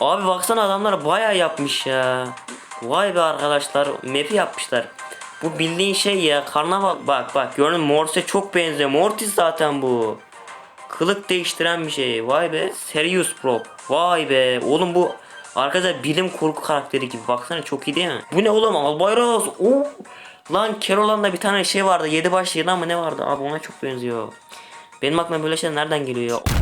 Abi baksana adamlar bayağı yapmış ya. Vay be arkadaşlar map'i yapmışlar. Bu bildiğin şey ya karnaval bak bak gördün mü? Mortis'e çok benziyor. Mortis zaten bu. Kılık değiştiren bir şey. Vay be. Serious Prop. Vay be. Oğlum bu arkadaşlar bilim kurgu karakteri gibi. Baksana çok iyi değil mi? Bu ne oğlum? Albayraz. Oo. Lan Keloğlan'da bir tane şey vardı. Yedi baş yılan mı ne vardı? Abi ona çok benziyor. Benim aklıma böyle şeyler nereden geliyor ya?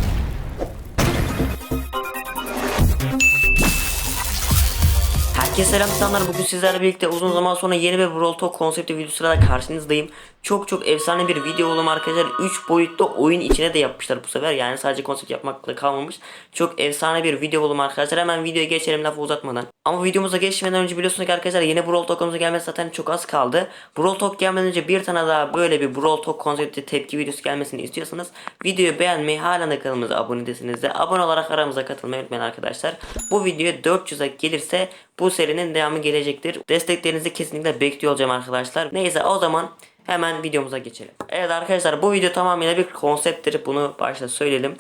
Herkese selam insanlar. Bugün sizlerle birlikte uzun zaman sonra yeni bir Brawl Talk konsepti videosuyla da karşınızdayım. Çok çok efsane bir video olum arkadaşlar. 3 boyutlu oyun içine de yapmışlar bu sefer. Yani sadece konsept yapmakla kalmamış. Çok efsane bir video olum arkadaşlar. Hemen videoya geçelim lafı uzatmadan. Ama videomuza geçmeden önce biliyorsunuz ki arkadaşlar yeni Brawl Talk'umuzun gelmesi zaten çok az kaldı. Brawl Talk gelmeden önce bir tane daha böyle bir Brawl Talk konsepti tepki videosu gelmesini istiyorsanız videoyu beğenmeyi hala da kanalımıza abone değilseniz de abone olarak aramıza katılmayı unutmayın arkadaşlar. Bu videoya 400'e gelirse bu serinin devamı gelecektir. Desteklerinizi kesinlikle bekliyor olacağım arkadaşlar. Neyse o zaman hemen videomuza geçelim. Evet arkadaşlar bu video tamamıyla bir konsepttir. Bunu başta söyleyelim.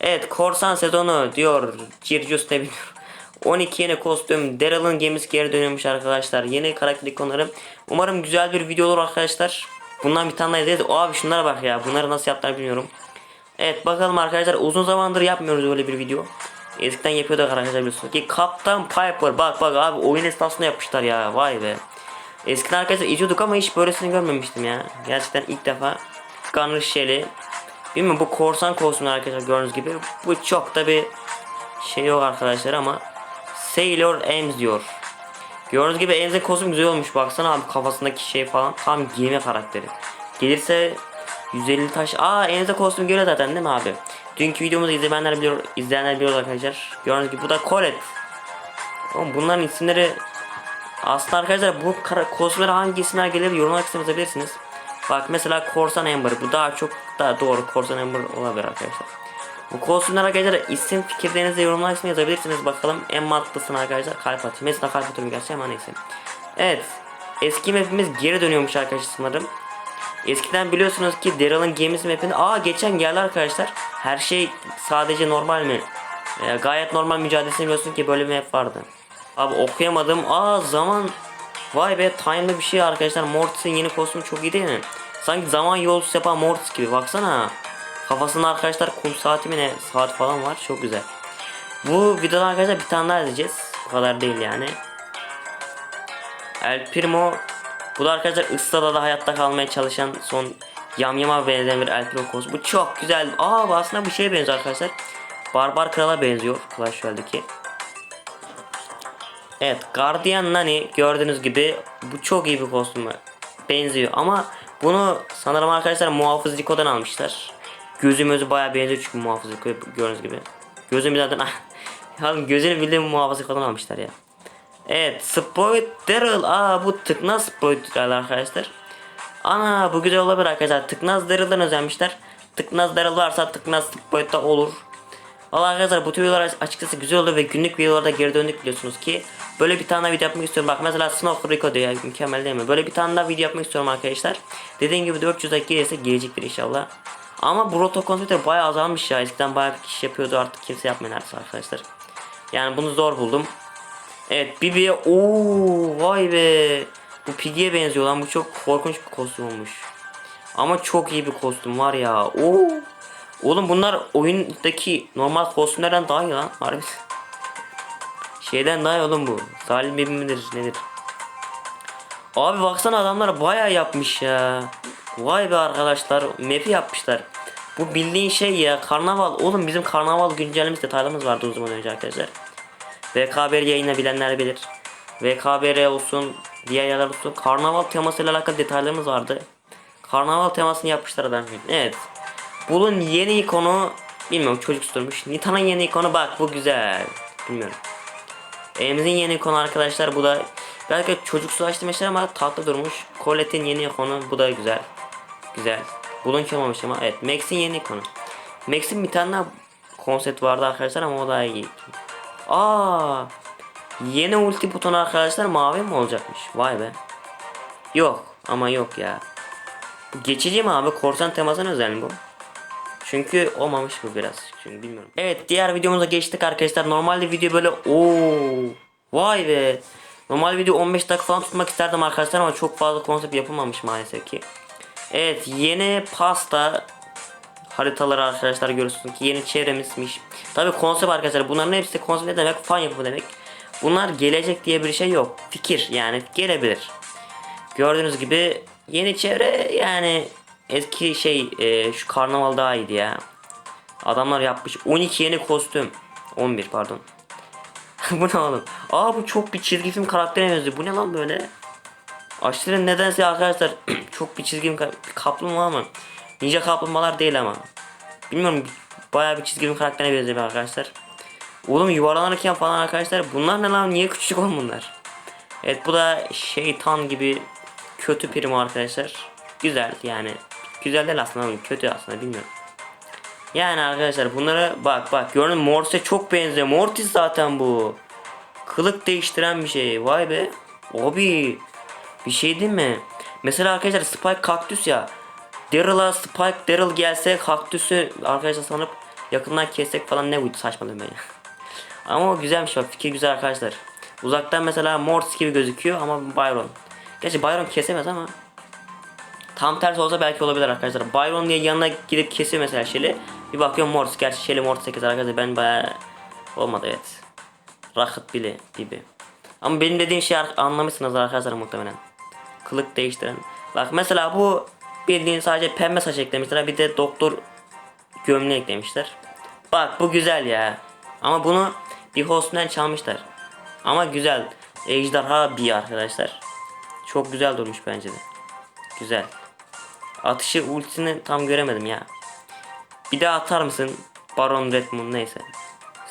Evet korsan sezonu diyor Circus ne bilmiyorum. 12 yeni kostüm. Daryl'ın gemisi geri dönüyormuş arkadaşlar. Yeni karakter ikonları. Umarım güzel bir video olur arkadaşlar. Bundan bir tane daha. O abi şunlara bak ya. Bunları nasıl yaptılar bilmiyorum. Evet bakalım arkadaşlar. Uzun zamandır yapmıyoruz öyle bir video. Eskiden yapıyorduk arkadaşlar biliyorsunuz ki Kaptan Piper bak bak abi oyun esnasında yapmışlar ya vay be. Eskiden arkadaşlar izliyorduk ama hiç böylesini görmemiştim ya. Gerçekten ilk defa Gunner Shell'i Bilmiyorum bu korsan kostümler arkadaşlar gördüğünüz gibi. Bu çok da bir şey yok arkadaşlar ama Sailor Ames diyor. Gördüğünüz gibi Ames'in kostüm güzel olmuş. Baksana abi kafasındaki şey falan. Tam gemi karakteri. Gelirse 150 taş. Aa Ames'in kostüm geliyor zaten değil mi abi? Dünkü videomuzu izleyenler biliyor, izleyenler biliyor arkadaşlar. Gördüğünüz gibi bu da Colette. Oğlum bunların isimleri aslında arkadaşlar bu kostümlere hangi isimler gelir yorumlar kısmına yazabilirsiniz. Bak mesela Korsan Amber bu daha çok daha doğru Korsan Amber olabilir arkadaşlar. Bu kostümler arkadaşlar isim fikirlerinizi yorumlar kısmına yazabilirsiniz bakalım en mantıklısını arkadaşlar kalp atayım. Mesela kalp atıyorum gerçi ama neyse. Evet eski mapimiz geri dönüyormuş arkadaşlar sanırım. Eskiden biliyorsunuz ki Daryl'ın gemisi mapinde aa geçen geldi arkadaşlar. Her şey sadece normal mi? Ee, gayet normal mücadelesini biliyorsun ki böyle bir map vardı. Abi okuyamadım. Aa zaman Vay be time'lı bir şey arkadaşlar. Mortis'in yeni kostümü çok iyi değil mi? Sanki zaman yolcusu yapan Mortis gibi. Baksana. Kafasında arkadaşlar kum saati mi ne saat falan var. Çok güzel. Bu videoda arkadaşlar bir tane daha izleyeceğiz. Bu kadar değil yani. El Primo bu da arkadaşlar ıssada da hayatta kalmaya çalışan son yamyama benzeyen bir El Primo kostümü. Bu çok güzel. Aa aslında bir şeye benziyor arkadaşlar. Barbar Kral'a benziyor. Clash Royale'deki. Evet Guardian Nani gördüğünüz gibi bu çok iyi bir kostümü benziyor ama bunu sanırım arkadaşlar muhafız Rico'dan almışlar. Gözü gözü bayağı benziyor çünkü muhafız Rico gördüğünüz gibi. Gözüm zaten Oğlum gözünü bildiğim muhafız Rico'dan almışlar ya. Evet Spoiled Daryl aa bu tıknaz Spoiled Daryl arkadaşlar. Ana bu güzel olabilir arkadaşlar tıknaz Daryl'dan özenmişler. Tıknaz Daryl varsa tıknaz Spoiled da olur. Valla arkadaşlar bu tür videolar açıkçası güzel oldu ve günlük videolarda geri döndük biliyorsunuz ki. Böyle bir tane video yapmak istiyorum. Bak mesela Snow Rico diyor ya mükemmel değil mi? Böyle bir tane daha video yapmak istiyorum arkadaşlar. Dediğim gibi 400 like gelirse gelecektir inşallah. Ama Broto konseptleri bayağı azalmış ya. Eskiden bayağı bir kişi yapıyordu artık kimse yapmıyor neredeyse arkadaşlar. Yani bunu zor buldum. Evet Bibi'ye ooo vay be. Bu Piggy'ye benziyor lan bu çok korkunç bir kostüm olmuş. Ama çok iyi bir kostüm var ya. Oo. Oğlum bunlar oyundaki normal kostümlerden daha iyi lan. Harbi. Şeyden daha iyi oğlum bu. Zalim bir midir nedir? Abi baksana adamlar bayağı yapmış ya. Vay be arkadaşlar map'i yapmışlar. Bu bildiğin şey ya karnaval. Oğlum bizim karnaval güncellemesi detaylarımız vardı zaman önce arkadaşlar. VKBR yayını bilenler bilir. VKBR olsun diğer yerler olsun. Karnaval temasıyla alakalı detaylarımız vardı. Karnaval temasını yapmışlar adam. Evet. Bulun yeni ikonu bilmiyorum çocuk durmuş. Nita'nın yeni ikonu bak bu güzel. Bilmiyorum. Emzin yeni ikonu arkadaşlar bu da belki çocuksulaştırmışlar ama tatlı durmuş. Colette'in yeni ikonu bu da güzel. Güzel. Bulun ki olmamış ama evet Max'in yeni ikonu. Max'in bir tane daha konsept vardı arkadaşlar ama o daha iyi. Aa! Yeni ulti butonu arkadaşlar mavi mi olacakmış? Vay be. Yok ama yok ya. Geçici mi abi? Korsan temasına özel mi bu? Çünkü olmamış bu biraz. Çünkü bilmiyorum. Evet diğer videomuza geçtik arkadaşlar. Normalde video böyle ooo vay be. Normal video 15 dakika falan tutmak isterdim arkadaşlar ama çok fazla konsept yapılmamış maalesef ki. Evet yeni pasta haritaları arkadaşlar görüyorsunuz ki yeni çevremizmiş. Tabi konsept arkadaşlar bunların hepsi konsept ne demek? Fan yapımı demek. Bunlar gelecek diye bir şey yok. Fikir yani gelebilir. Gördüğünüz gibi yeni çevre yani eski şey e, şu karnaval daha iyiydi ya. Adamlar yapmış 12 yeni kostüm. 11 pardon. bu ne oğlum? Aa bu çok bir çizgi film karakterine benziyor. Bu ne lan böyle? Aşırı nedense arkadaşlar çok bir çizgi film ka- kaplumbağa mı? Ninja kaplumbağalar değil ama. Bilmiyorum bayağı bir çizgi film karakterine benziyor arkadaşlar. Oğlum yuvarlanırken falan arkadaşlar bunlar ne lan niye küçük oğlum bunlar? Evet bu da şeytan gibi kötü primo arkadaşlar. Güzel yani. Güzel değil aslında kötü aslında bilmiyorum. Yani arkadaşlar bunlara bak bak gördün mü? Mortis'e çok benziyor. Mortis zaten bu. Kılık değiştiren bir şey. Vay be. Abi. Bir şey değil mi? Mesela arkadaşlar Spike kaktüs ya. Daryl'a Spike Daryl gelse kaktüsü arkadaşlar sanıp yakından kessek falan ne buydu ben ya. Ama o güzelmiş bak fikir güzel arkadaşlar. Uzaktan mesela Mortis gibi gözüküyor ama Byron. Gerçi Byron kesemez ama. Tam tersi olsa belki olabilir arkadaşlar. Byron diye yanına gidip kesiyor mesela Shelly. Bir bakıyorum Mortis. Gerçi Shelly Mortis'e keser arkadaşlar. Ben bayağı olmadı evet. Rocket bile gibi. Ama benim dediğim şey anlamışsınız arkadaşlar muhtemelen. Kılık değiştiren. Bak mesela bu bildiğin sadece pembe saç eklemişler. Bir de doktor gömleği eklemişler. Bak bu güzel ya. Ama bunu bir hostumdan çalmışlar. Ama güzel. Ejderha bir arkadaşlar. Çok güzel durmuş bence de. Güzel. Atışı ultisini tam göremedim ya. Bir daha atar mısın? Baron Redmond neyse.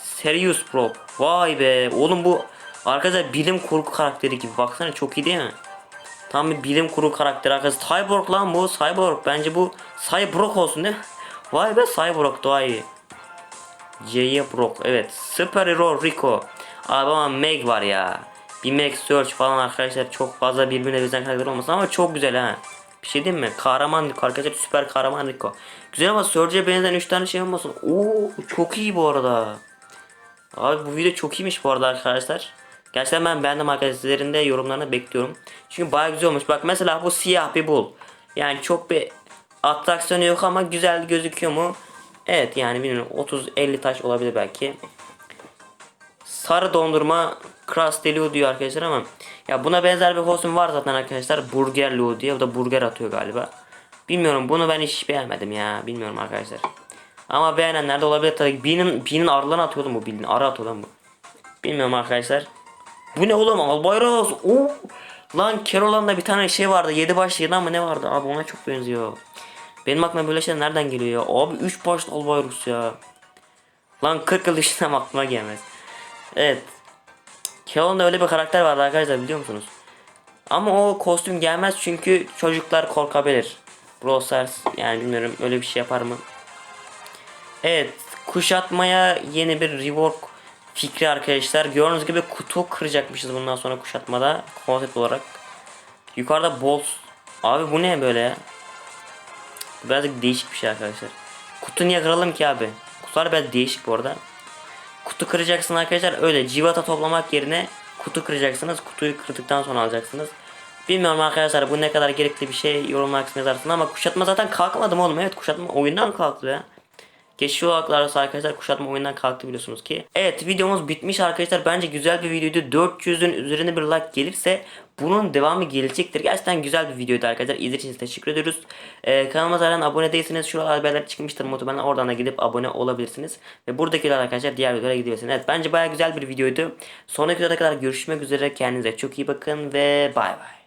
Serious Bro. Vay be. Oğlum bu arkadaşlar bilim kurgu karakteri gibi. Baksana çok iyi değil mi? Tam bir bilim kurgu karakteri arkadaşlar. Cyborg lan bu. Cyborg. Bence bu Cyborg olsun değil mi? Vay be Cyborg daha iyi. C'ye Brock. Evet. Super Hero Rico. Abi ama Meg var ya. Bir Meg Search falan arkadaşlar çok fazla birbirine benzeyen karakter olmasın ama çok güzel ha. Bir şey diyeyim mi? Kahraman Rico arkadaşlar süper kahraman Rico. Güzel ama Surge'e benzeyen 3 tane şey olmasın. Oo çok iyi bu arada. Abi bu video çok iyiymiş bu arada arkadaşlar. Gerçekten ben beğendim arkadaşlar. Sizlerin de yorumlarını bekliyorum. Çünkü bayağı güzel olmuş. Bak mesela bu siyah bir bul. Yani çok bir atraksiyonu yok ama güzel gözüküyor mu? Evet yani bilmiyorum 30-50 taş olabilir belki. Sarı dondurma Crust Deliu diyor arkadaşlar ama ya buna benzer bir kostüm var zaten arkadaşlar. Burger Lu diye. O da burger atıyor galiba. Bilmiyorum bunu ben hiç beğenmedim ya. Bilmiyorum arkadaşlar. Ama beğenenler de olabilir tabii. Binin, binin arılarını atıyordum bu bildiğin. Arı atıyordum bu. Bilmiyorum arkadaşlar. Bu ne oğlum Albayraz. Oo. Lan Carol'anda bir tane şey vardı. 7 başlı yılan mı ne vardı? Abi ona çok benziyor. Benim aklıma böyle şeyler nereden geliyor ya? Abi 3 başlı Albayraz ya. Lan 40 yıl düşünsem aklıma gelmez. Evet. Carol'da öyle bir karakter vardı arkadaşlar biliyor musunuz? Ama o kostüm gelmez çünkü çocuklar korkabilir. Brawl yani bilmiyorum öyle bir şey yapar mı? Evet kuşatmaya yeni bir rework fikri arkadaşlar. Gördüğünüz gibi kutu kıracakmışız bundan sonra kuşatmada konsept olarak. Yukarıda bolt. Abi bu ne böyle? Birazcık değişik bir şey arkadaşlar. Kutu niye kıralım ki abi? Kutular biraz değişik bu arada. Kutu kıracaksın arkadaşlar öyle civata toplamak yerine kutu kıracaksınız. Kutuyu kırdıktan sonra alacaksınız. Bilmiyorum arkadaşlar bu ne kadar gerekli bir şey yorumlar kısmına yazarsınız ama kuşatma zaten kalkmadı mı oğlum? Evet kuşatma oyundan kalktı ya. Geçiş olarak arkadaşlar kuşatma oyundan kalktı biliyorsunuz ki. Evet videomuz bitmiş arkadaşlar. Bence güzel bir videoydu. 400'ün üzerine bir like gelirse bunun devamı gelecektir. Gerçekten güzel bir videoydu arkadaşlar. İzlediğiniz için teşekkür ediyoruz. Ee, kanalıma hala abone değilseniz şuralar haberler çıkmıştır muhtemelen. Oradan da gidip abone olabilirsiniz. Ve buradakiler arkadaşlar diğer videolara gidiyorsunuz. Evet bence baya güzel bir videoydu. Sonraki videoda kadar görüşmek üzere. Kendinize çok iyi bakın ve bay bay.